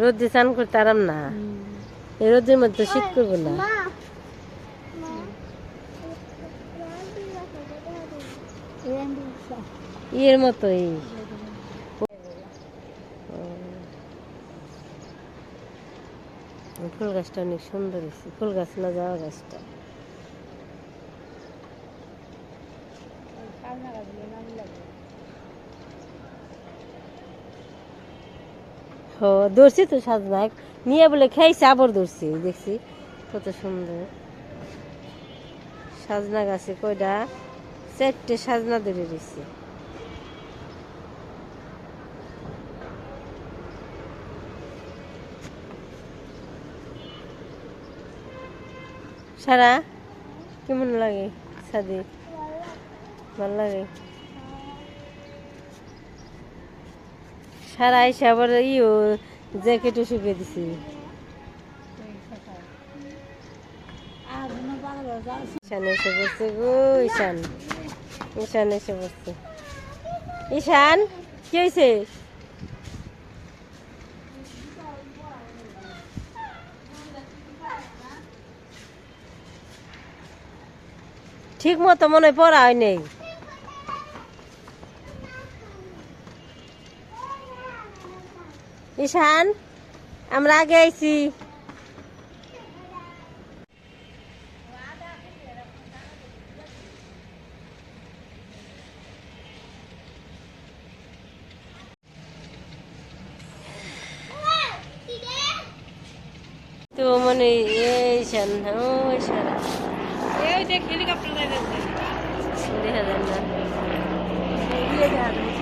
রোদ্রে। স্নান করতে আরাম না? এই রোদ্রের মধ্যে শীত করব না? ইয়ের মতোই। ফুল গাছটা অনেক সুন্দর ফুল গাছ না যাওয়া গাছটা সামনে গাছগুলো নাম লাগে। ও ধরছি তো সাজনা নিয়ে বলে খাইছে আবার ধরছি দেখছি। কত সুন্দর। সাজনা গাছে কয়টা? চারটে সাজনা ধরে রয়েছে। সারা, কেমন লাগে সাদি ভালো লাগে। সারা এসে আবার ইও জ্যাকেটও শুকিয়ে দিছি। ঈশান এসে বসছে গো, ঈশান। ঈশান এসে বসছে। ঈশান, কি হয়েছে ঠিক মতো মনে পড়া হয় নেই। ঈশান আমরা আগে আইছি। তো মানে এই শান ওই এই দেখ হেলিকপ্টার দেখা যায় না।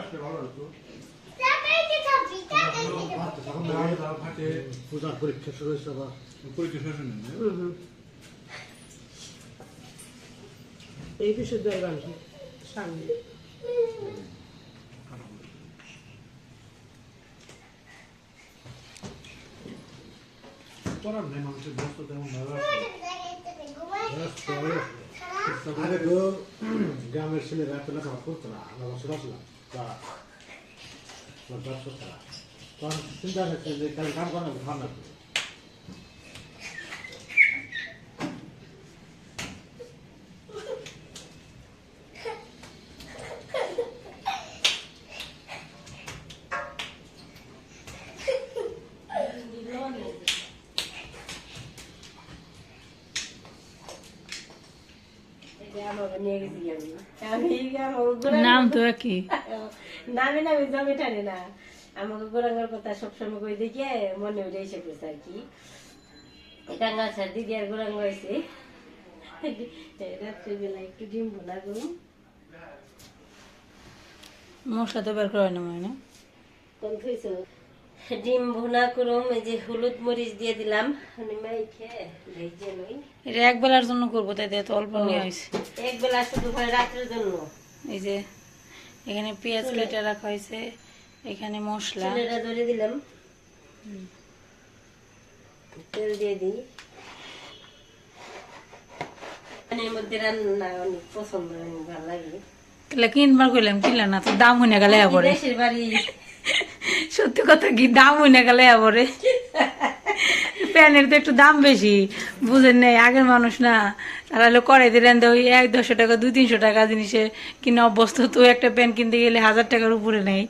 আসলে ভালো হতো। পূজার পরীক্ষা শুরু হয়েছে আবার পরীক্ষা শেষ না? এই পিসের দরকার সামনে। করার নেই মানুষের ব্যস্ত তেমন ভালো আছে। গ্রামের ছেলেরা এত করতো না আমরা বছর আসলাম বা ছাড়া তখন চিন্তা করছে যে কাল কাম করার ঠান্ডা করে। নাম তো একই নামে নামে জমে টানে না আমাকে গোরাঙ্গার কথা সবসময় কই দেখে মনে উঠে এসে পড়ছে আর কি টাঙ্গাল ছাড় দিদি আর গোরাঙ্গ হয়েছে রাত্রিবেলা একটু ডিম ভোনা করুন মশলা তো বের করে না মনে হয় না কোন থইছো ডিম ভুনা করুম এই যে হলুদ মরিচ দিয়ে দিলাম। এটা এক বেলার জন্য করব তাই তো অল্প নিয়ে হয়েছে এক বেলা শুধু হয় রাত্রের জন্য। এই যে এখানে পেঁয়াজ কেটে রাখা হয়েছে এখানে মশলা। ধরে দিলাম। তেল দিয়ে দিই। মধ্যে রান্না অনেক পছন্দ ভালো লাগে। কিনবার কইলাম কিনলাম না তো দাম হইনা গেলে দেশের বাড়ি। সত্যি কথা কি দাম হইনা গেলে পরে প্যানের তো একটু দাম বেশি, বুঝেন নাই, আগের মানুষ না, তারা হলো কড়াই দিলেন ওই এক দেড়শো টাকা, দুই তিনশো টাকা জিনিসে কিনে অভ্যস্ত, তো একটা প্যান কিনতে গেলে হাজার টাকার উপরে নেই।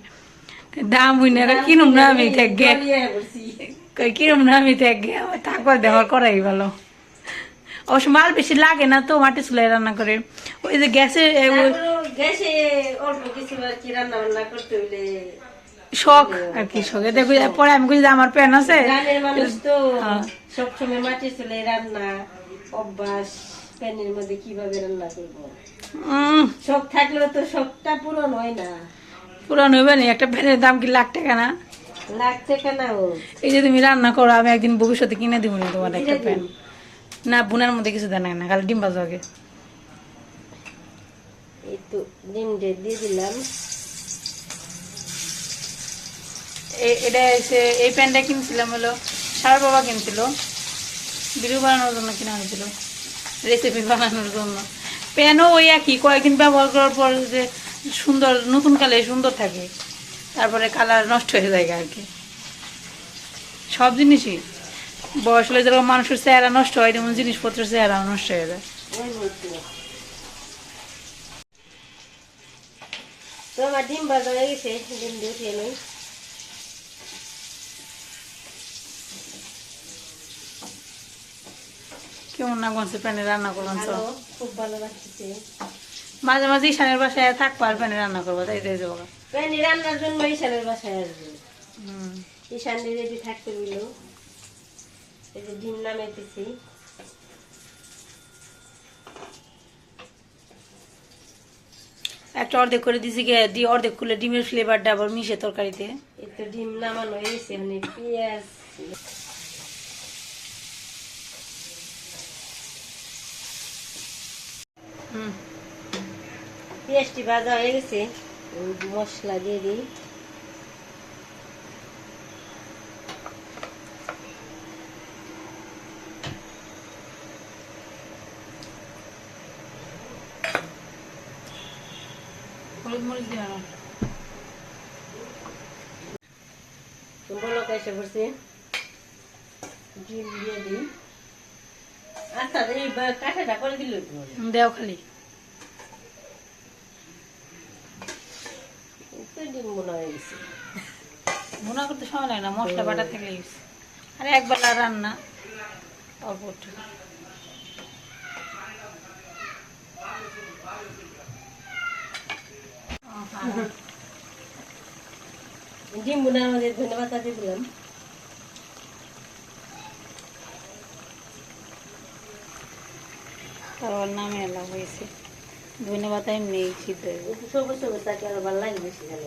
দাম হইনা গেলে কিনুম না আমি কিরম না আমি থাক গে, আমার তারপর দেওয়ার করাই ভালো। অবশ্য মাল বেশি লাগে না তো, মাটি চুলাই রান্না করে। ওই যে গ্যাসে গ্যাসে অল্প কিছু আর কি রান্না বান্না করতে হইলে শখ আর কি শখে। দেখো পরে আমি বুঝি আমার প্যান আছে। মানুষ তো হ্যাঁ। সবসময় মাটি চলে রান্না অভ্যাস প্যানের মধ্যে কীভাবে রান্না করব? শখ থাকলেও তো শখটা পূরণ হয় না। একটা প্যানের দাম কি লাখ টাকা না? এই যে তুমি রান্না করো আমি একদিন ভবিষ্যতে কিনে দিব না তোমার একটা প্যান। না বুনার মধ্যে কিছু দেয় না খালি ডিম বাজো আগে। এই তো ডিম দিয়ে দিলাম। এটা এসে, এই প্যানটা কিনছিলাম হলো সার বাবা কিনছিল। ভিডিও বানানোর জন্য কিনা হয়েছিল। রেসিপি বানানোর জন্য। প্যানও ওই একই, কয়েকদিন ব্যবহার করার পর যে সুন্দর, নতুন কালে সুন্দর থাকে। তারপরে কালার নষ্ট হয়ে যায় আর কি। সব জিনিসই। বয়স হলে যেরকম মানুষের চেহারা নষ্ট হয়, তেমন জিনিসপত্রের চেহারা নষ্ট হয়ে যায়। ওই বলছি তো আমার ডিম ভাজা হয়ে গেছে। ডিম দিয়ে উঠিয়ে নিই কেমন না প্যানে রান্না ভালো খুব ভালো লাগতেছে মাঝে মাঝে ঈশানের বাসায় থাকব আর প্যানে রান্না করব তাই যাব। প্যানি রান্নার জন্য ঈশানের বাসায় আসবে। ঈশান থাকতে বলল এই যে ডিম নামাইতেছি। একটা অর্ধেক করে দিছি গিয়ে দিয়ে অর্ধেক খুলে ডিমের ফ্লেভারটা আবার মিশে তরকারিতে। এই তো ডিম নামানো হয়ে গেছে মানে পেঁয়াজ পেঁয়াজটি ভাজা হয়ে গেছে। মশলা দিয়ে দিই। আনো। বলক এসে ডিম দিয়ে দিই। আচ্ছা এই কাঁটাটা করে দিল দেও খালি। মনে হয়ে গেছে। ভুনা করতে সময় লাগে না মশলা বাটা থাকলে আর একবেলা রান্না অল্প একটু। ডিম ধন্যবাদ দিয়ে দিলাম। তারপর নামে এলাম হয়েছে। ধন্যবাদ এমনি সিদ্ধ হয়ে একটু সবুজ সবুজ থাকে আরও ভালো লাগে বেশি ভালো